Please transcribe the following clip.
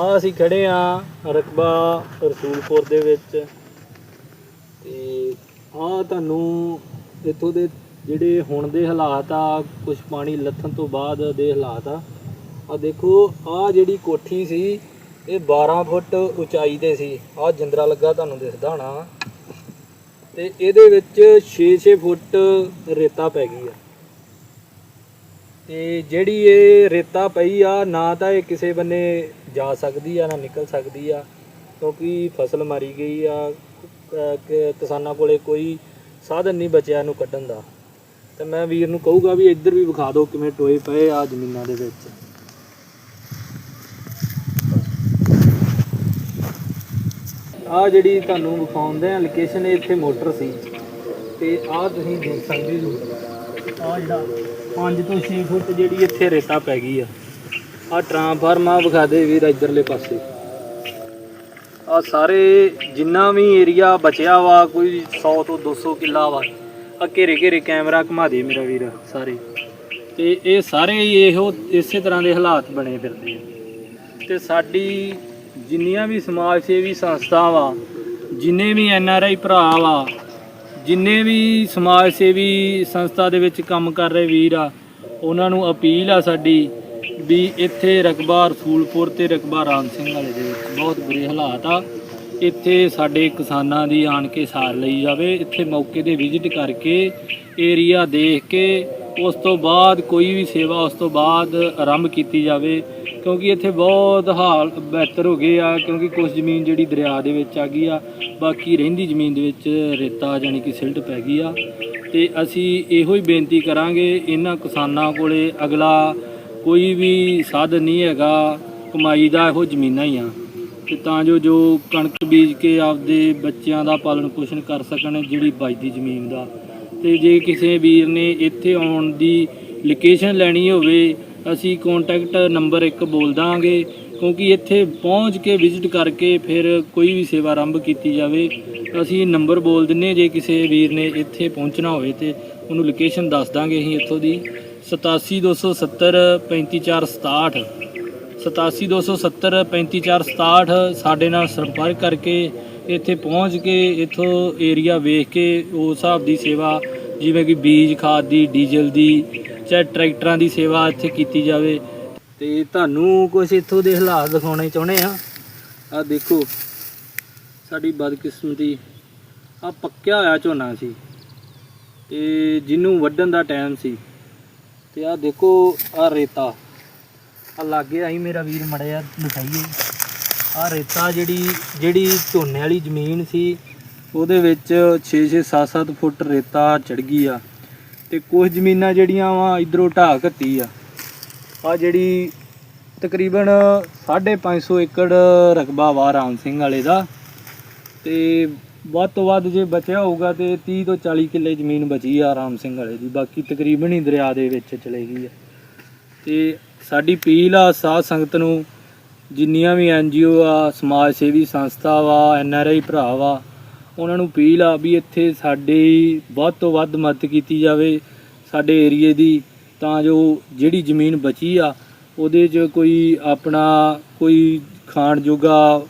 ਆ ਅਸੀਂ ਖੜੇ ਆ ਰਕਬਾ ਰਸੂਲਪੁਰ ਦੇ ਵਿੱਚ। ਤੇ ਆ ਤੁਹਾਨੂੰ ਇੱਥੋਂ ਦੇ ਜਿਹੜੇ ਹੁਣ ਦੇ ਹਾਲਾਤ ਆ ਕੁਝ ਪਾਣੀ ਲੱਥਣ ਤੋਂ ਬਾਅਦ ਦੇ ਹਾਲਾਤ ਆ। ਆ ਦੇਖੋ, ਆ ਜਿਹੜੀ ਕੋਠੀ ਸੀ, ਇਹ 12 ਫੁੱਟ ਉਚਾਈ ਤੇ ਸੀ। ਆ ਜਿੰਦਰਾ ਲੱਗਾ ਤੁਹਾਨੂੰ ਦਿਸਦਾ ਹੋਣਾ। ਤੇ ਇਹਦੇ ਵਿੱਚ 6-6 ਫੁੱਟ ਰੇਤਾ ਪੈ ਗਈ ਆ। ਤੇ ਜਿਹੜੀ ਇਹ ਰੇਤਾ ਪਈ ਆ, ਨਾ ਤਾਂ ਇਹ ਕਿਸੇ ਬੰਨੇ ਜਾ ਸਕਦੀ ਆ, ਨਾ ਨਿਕਲ ਸਕਦੀ ਆ, ਕਿਉਂਕਿ ਫਸਲ ਮਾਰੀ ਗਈ ਆ, ਅਹ ਕਿਸਾਨਾਂ ਕੋਲੇ ਕੋਈ ਸਾਧਨ ਨਹੀਂ ਬਚਿਆ ਇਹਨੂੰ ਕੱਢਣ ਦਾ। ਤੇ ਮੈਂ ਵੀਰ ਨੂੰ ਕਹੂੰਗਾ ਵੀ ਇੱਧਰ ਵੀ ਵਿਖਾ ਦਿਓ ਕਿਵੇਂ ਟੋਏ ਪਏ ਆ ਜ਼ਮੀਨਾਂ ਦੇ ਵਿੱਚ। ਆ ਜਿਹੜੀ ਤੁਹਾਨੂੰ ਵਿਖਾਉਂਦੇ ਆ ਲੋਕੇਸ਼ਨ ਇੱਥੇ ਮੋਟਰ ਸੀ। ਤੇ ਆ ਤੁਸੀਂ ਦੇਖ ਸਕਦੇ ਹੋ। ਆ ਜਿਹੜਾ 5 ਤੋਂ 6 ਫੁੱਟ ਜਿਹੜੀ ਇੱਥੇ ਰੇਤਾ ਪੈ ਗਈ ਆ। ਆ ਟਰਾਂਸਫਾਰਮ ਵਿਖਾ ਦੇ ਵੀਰ ਇਧਰਲੇ ਪਾਸੇ। ਆ ਸਾਰੇ ਜਿੰਨਾ ਵੀ ਏਰੀਆ ਬਚਿਆ ਵਾ, ਕੋਈ 100 ਤੋਂ 200 ਕਿੱਲਾ ਵਾ ਆ ਘੇਰੇ ਘੇਰੇ ਕੈਮਰਾ ਘੁਮਾ ਦੇ ਮੇਰਾ ਵੀਰ ਸਾਰੇ। ਤੇ ਇਹ ਸਾਰੇ ਹੀ ਇਹੋ ਇਸੇ ਤਰ੍ਹਾਂ ਦੇ ਹਾਲਾਤ ਬਣੇ ਫਿਰਦੇ ਆ। ਤੇ ਸਾਡੀ ਜਿੰਨੀਆਂ ਵੀ ਸਮਾਜ ਸੇਵੀ ਸੰਸਥਾ ਵਾ, ਜਿੰਨੇ ਵੀ ਐਨ ਆਰ ਆਈ ਭਰਾ ਵਾ ਜਿੰਨੇ ਵੀ ਸਮਾਜ ਸੇਵੀ ਸੰਸਥਾ ਦੇ ਵਿੱਚ ਕੰਮ ਕਰ ਰਹੇ ਵੀਰ ਆ, ਉਹਨਾਂ ਨੂੰ ਅਪੀਲ ਆ ਸਾਡੀ ਵੀ ਇੱਥੇ ਰਕਬਾ ਰਸੂਲਪੁਰ ਤੇ ਰਕਬਾ ਰਾਮ ਸਿੰਘ ਵਾਲੇ ਦੇ ਵਿੱਚ ਬਹੁਤ ਬੁਰੇ ਹਾਲਾਤ ਆ। ਇੱਥੇ ਸਾਡੇ ਕਿਸਾਨਾਂ ਦੀ ਆਣ ਕੇ ਸਾਰ ਲਈ ਜਾਵੇ, ਇੱਥੇ ਮੌਕੇ ਤੇ ਵਿਜ਼ਿਟ ਕਰਕੇ ਏਰੀਆ ਦੇਖ ਕੇ, ਉਸ ਤੋਂ ਬਾਅਦ ਕੋਈ ਵੀ ਸੇਵਾ ਉਸ ਤੋਂ ਬਾਅਦ ਆਰੰਭ ਕੀਤੀ ਜਾਵੇ। ਕਿਉਂਕਿ ਇੱਥੇ ਬਹੁਤ ਹਾਲ ਬਿਹਤਰ ਹੋ ਗਏ ਆ, ਕਿਉਂਕਿ ਕੁਝ ਜ਼ਮੀਨ ਜਿਹੜੀ ਦਰਿਆ ਦੇ ਵਿੱਚ ਆ ਗਈ ਆ, ਬਾਕੀ ਰਹਿੰਦੀ ਜ਼ਮੀਨ ਦੇ ਵਿੱਚ ਰੇਤਾ ਜਾਨੀ ਕਿ ਸਿਲਟ ਪੈ ਗਈ ਆ। ਤੇ ਅਸੀਂ ਇਹੋ ਹੀ ਬੇਨਤੀ ਕਰਾਂਗੇ, ਇਹਨਾਂ ਕਿਸਾਨਾਂ ਕੋਲੇ ਅਗਲਾ ਕੋਈ ਵੀ ਸਾਧਨ ਨਹੀਂ ਹੈਗਾ, ਕਮਾਈ ਦਾ ਇਹੋ ਜ਼ਮੀਨਾਂ ਹੀ ਆ। ਤੇ ਤਾਂ ਜੋ ਜੋ ਕਣਕ ਬੀਜ ਕੇ ਆਪਦੇ ਬੱਚਿਆਂ ਦਾ ਪਾਲਣ ਪੋਸ਼ਣ ਕਰ ਸਕਣ, ਜਿਹੜੀ ਬਚਦੀ ਜ਼ਮੀਨ ਦਾ। ਤੇ ਜੇ ਕਿਸੇ ਵੀਰ ਨੇ ਇੱਥੇ ਆਉਣ ਦੀ ਲੋਕੇਸ਼ਨ ਲੈਣੀ ਹੋਵੇ ਅਸੀਂ ਕੰਟੈਕਟ ਨੰਬਰ ਇੱਕ ਬੋਲ ਦਾਂਗੇ, ਕਿਉਂਕਿ ਇੱਥੇ ਪਹੁੰਚ ਕੇ ਵਿਜ਼ਿਟ ਕਰਕੇ ਫਿਰ ਕੋਈ ਵੀ ਸੇਵਾ ਆਰੰਭ ਕੀਤੀ ਜਾਵੇ, ਅਸੀਂ ਨੰਬਰ ਬੋਲ ਦਿੰਨੇ ਜੇ ਕਿਸੇ ਵੀਰ ਨੇ ਇੱਥੇ ਪਹੁੰਚਣਾ ਹੋਵੇ ਤੇ ਉਹਨੂੰ ਲੋਕੇਸ਼ਨ ਦੱਸ ਦਾਂਗੇ ਅਸੀਂ ਇੱਥੋਂ ਦੀ। 87270 35467 87270 35467 ਸਾਡੇ ਨਾਲ ਸੰਪਰਕ ਕਰਕੇ ਇੱਥੇ ਪਹੁੰਚ ਕੇ ਇੱਥੋਂ ਏਰੀਆ ਵੇਖ ਕੇ ਉਸ ਹਿਸਾਬ ਦੀ ਸੇਵਾ, ਜਿਵੇਂ ਕਿ ਬੀਜ, ਖਾਦ ਦੀ, ਡੀਜ਼ਲ ਦੀ ਚਾਹੇ ਟਰੈਕਟਰਾਂ ਦੀ ਸੇਵਾ ਇੱਥੇ ਕੀਤੀ ਜਾਵੇ। ਤੇ ਤੁਹਾਨੂੰ ਕੁਝ ਇੱਥੋਂ ਦੇ ਹਾਲਾਤ ਦਿਖਾਉਣੇ ਚਾਹੁੰਦੇ ਆ ਆ ਦੇਖੋ, ਸਾਡੀ ਬਦਕਿਸਮਤੀ ਆ ਪੱਕਿਆ ਹੋਇਆ ਝੋਨਾ ਸੀ। ਤੇ ਜਿਹਨੂੰ ਵੱਢਣ ਦਾ ਟਾਈਮ ਸੀ। ਤੇ ਆ ਦੇਖੋ ਆ ਰੇਤਾ। ਆ ਲਾਗੇ ਆਈ ਮੇਰਾ ਵੀਰ ਮੜਿਆ ਦਿਖਾਈਏ। ਆ ਰੇਤਾ ਜਿਹੜੀ ਜਿਹੜੀ ਝੋਨੇ ਵਾਲੀ ਜ਼ਮੀਨ ਸੀ, ਉਹਦੇ ਵਿੱਚ 6-6 7-7 ਫੁੱਟ ਰੇਤਾ ਚੜ ਗਈ ਆ। ਤੇ ਕੁਝ ਜ਼ਮੀਨਾਂ ਜਿਹੜੀਆਂ ਵਾ ਇਧਰੋਂ ਢਾਹ ਘੱਤੀ ਆ। ਆ ਜਿਹੜੀ ਤਕਰੀਬਨ 550 ਏਕੜ ਰਕਬਾ ਵਾ ਰਾਮ ਸਿੰਘ ਵਾਲੇ ਦਾ। ਤੇ ਵੱਧ ਤੋਂ ਵੱਧ ਜੇ ਬਚਿਆ ਹੋਊਗਾ ਤੇ 30 ਤੋਂ 40 ਕਿੱਲੇ ਜ਼ਮੀਨ ਬਚੀ ਆ ਰਾਮ ਸਿੰਘ ਵਾਲੇ ਦੀ, ਬਾਕੀ ਤਕਰੀਬਨ ਹੀ ਦਰਿਆ ਦੇ ਵਿੱਚ ਚਲੇ ਗਈ ਆ। ਤੇ ਸਾਡੀ ਅਪੀਲ ਆ ਸਾਧ ਸੰਗਤ ਨੂੰ, ਜਿੰਨੀਆਂ ਵੀ ਐਨਜੀਓ ਆ, ਸਮਾਜ ਸੇਵੀ ਸੰਸਥਾ ਵਾ ਐਨਆਰਆਈ ਭਰਾ ਵਾ ਉਹਨਾਂ ਨੂੰ ਅਪੀਲ ਆ ਵੀ ਇੱਥੇ ਸਾਡੀ ਵੱਧ ਤੋਂ ਵੱਧ ਮਦਦ ਕੀਤੀ ਜਾਵੇ ਸਾਡੇ ਏਰੀਏ ਦੀ, ਤਾਂ ਜੋ ਜਿਹੜੀ ਜ਼ਮੀਨ ਬਚੀ ਆ, ਉਹਦੇ 'ਚ ਕੋਈ ਆਪਣਾ ਕੋਈ ਖਾਣ ਜੋਗਾ